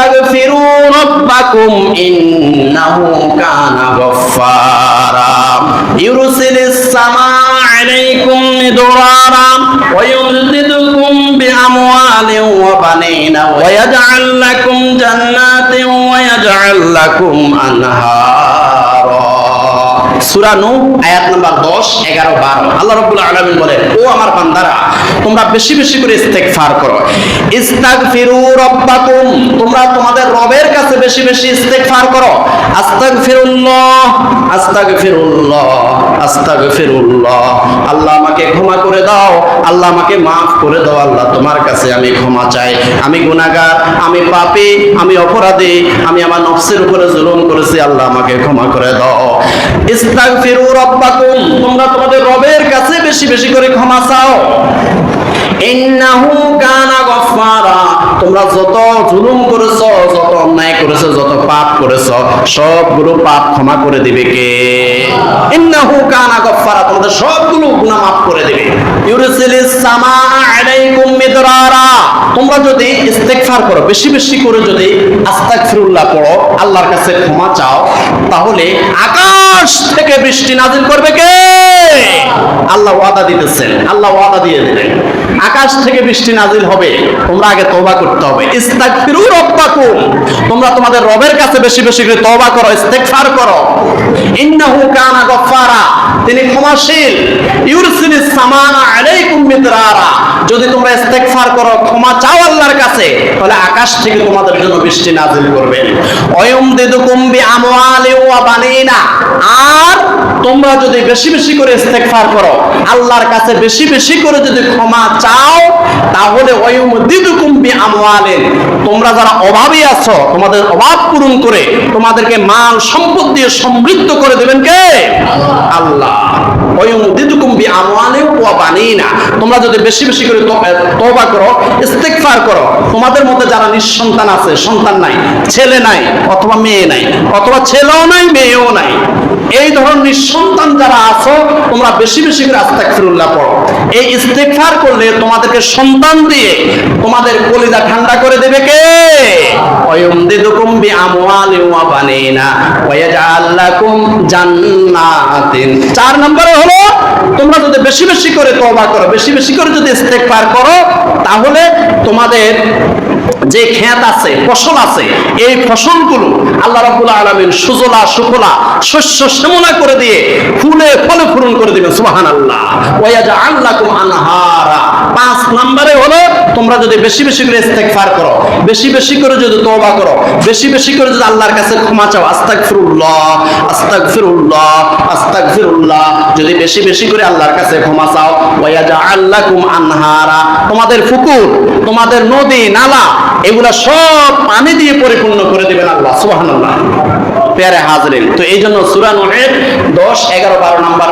ইস্তাগফিরু রাব্বাকুম ইন্নাহু কানা গফফারা। ইউরসিলিস সামা আলাইকুম মিদরারা ওয়া ইউমদিদুকুম বিআমওয়ালিন ওয়া বানিনা। ওয়া ইয়াজআল লাকুম জান্নাতিন আয়াত নাম্বার 10 11 12 আল্লাহ ও আমার তোমরা বেশি বেশি করে করো। রাব্বাকুম, তোমরা তোমাদের রবের কাছে বেশি বেশি ইস্তেগফার করো। আস্তাগফিরুল্লাহ আস্তাগফিরুল্লাহ আস্তাগফিরুল্লাহ। আল্লাহ আমাকে ক্ষমা করে দাও, আল্লাহ আমাকে মাফ করে দাও, আল্লাহ তোমার কাছে আমি ক্ষমা চাই। আমি গুনাহগার, আমি পাপী, আমি অপরাধী, আমি আমার নফসের উপরে জুলুম করেছি, আল্লাহ আমাকে ক্ষমা করে দাও। ইস্তাগফিরু রাব্বাকুম, তোমরা তোমাদের রবের কাছে বেশি বেশি করে ক্ষমা চাও। ইন্নাহু কানা গফফারা। তোমরা যত জুলুম করেছ, যত অন্যায় করেছ, যত পাপ করেছ, সবগুলো পাপ ক্ষমা করে দিবে কে? ইন্নাহু কানা গফফারা, তোমাদের সবগুলো গুনাহ মাফ করে দিবে। ইউরসিলিস সামা আলাইকুম মিদরারা, তোমরা যদি ইস্তেগফার করো, বেশি বেশি করে যদি আস্তাগফিরুল্লাহ পড়ো, আল্লাহর কাছে ক্ষমা চাও, তাহলে আকাশ থেকে বৃষ্টি নাজিল করবে কে? আল্লাহ ওয়াদা দিতেছেন, আল্লাহ ওয়াদা দিয়ে দিলেন আকাশ থেকে বৃষ্টি নাজিল হবে, তোমরা আগে তওবা করতে হবে। ইস্তাগফিরু রাব্বাকুম, তোমরা তোমাদের রবের কাছে বেশি বেশি করে তওবা করো, ইস্তেগফার করো। ইন্নাহু কানা গফফারা, তিনি ক্ষমাশীল। ইউরসিলিস সামানা আলাইকুম মিদরারা, যদি তোমরা ইস্তেগফার করো, ক্ষমা চাও আল্লাহর কাছে, তাহলে আকাশ থেকে তোমাদের জন্য বৃষ্টি নাজিল করবেন। অয়ুমদিদুকুম বিআমওয়ালি ওয়া বানিনা আর তোমরা যদি বেশি বেশি করে ইস্তেগফার করো, আল্লাহর কাছে বেশি বেশি করে যদি ক্ষমা চাও, তাহলে তোমরা যারা অভাবী আছো, তোমাদের অভাব পূরণ করে তোমাদেরকে মাল সম্পদ দিয়ে সমৃদ্ধ করে দেবেন কে? আল্লাহ। তোমরা যদি বেশি বেশি করে তওবা করো, ইস্তেগফার করো, তোমাদের মধ্যে যারা নিঃসন্তান আছে, সন্তান নাই, ছেলে নাই, অথবা মেয়ে নাই, অথবা ছেলেও নাই, মেয়েও নাই এই ধরনের নিঃসন্তান যারা আছো, তোমরা বেশি বেশি করে আস্তাগফিরুল্লাহ পড়ো। এই ইস্তেগফার করলে তোমাদেরকে সন্তান দিয়ে তোমাদের কলিজা ঠান্ডা করে দেবে কে? ওয়ুমদিদুকুম বিআমওয়ালিন ওয়া বানিনা ওয়া ইয়াজআল লাকুম জান্নাতিন। চার নম্বরে হলো, তোমরা যদি বেশি বেশি করে তওবা করো, বেশি বেশি করে যদি ইস্তেগফার করো, তাহলে তোমাদের যে ক্ষেত আছে, ফসল আছে, এই ফসলগুলো আল্লাহ রাবুল আলমিন সুজলা, সুফলা, শস্য শ্যামলা করে দিয়ে ফুলে ফলে ফুরন করে দিবেন সুবাহান আল্লাহ ওয়াজা আল্লাহ আনহারা। পাঁচ নম্বরে হলো তোমরা যদি বেশি বেশি করে ইস্তেগফার করো, বেশি বেশি করে যদি তওবা করো, বেশি বেশি করে যদি আল্লাহর কাছে ক্ষমা চাও, আস্তাগফিরুল্লাহ আস্তাগফিরুল্লাহ আস্তাগফিরুল্লাহ। যদি বেশি বেশি করে আল্লাহর কাছে ক্ষমা চাও, ওয়ায়াজআল লাকুম আনহারা। তোমাদের পুকুর তোমাদের নদী, নালা, এগুলা সব পানি দিয়ে পরিপূর্ণ করে দিবেন আল্লাহ, সুবহানাল্লাহ। পেয়ারে হাজরিন তো এই জন্য সূরা নূহের 10 11 12 নাম্বার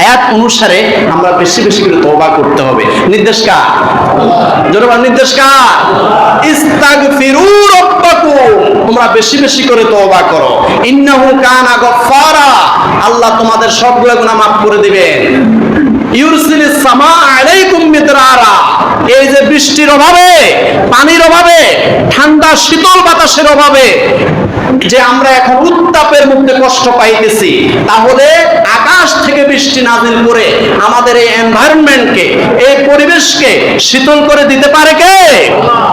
আয়াত অনুসারে আমরা বেশি বেশি করে তওবা করতে হবে। নির্দেশ জোরে নির্দেশ রাব্বাকুম। তোমরা বেশি বেশি করে করো। ইন্নাহু কানা গফফারা। আল্লাহ তোমাদের সবগুলো গুনাহ মাফ করে দিবেন। ইউরসিলিস সামা আলাইকুম এই যে বৃষ্টির অভাবে পানির অভাবে, ঠান্ডা, শীতল বাতাসের অভাবে যে আমরা এখন উত্তাপের মধ্যে কষ্ট পাইতেছি, তাহলে আকাশ থেকে বৃষ্টি নাজিল করে আমাদের এই এনভায়রনমেন্টকে এই পরিবেশকে শীতল করে দিতে পারে কে?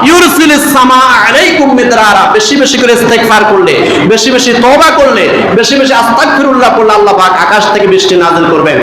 ইউরসিলিস সামা আলাইকুম মিদরারা। বেশি বেশি করে ইস্তেগফার করলে, বেশি বেশি তওবা করলে, বেশি বেশি আস্তাগফিরুল্লাহ করলে আল্লাহ পাক আকাশ থেকে বৃষ্টি নাজিল করবেন।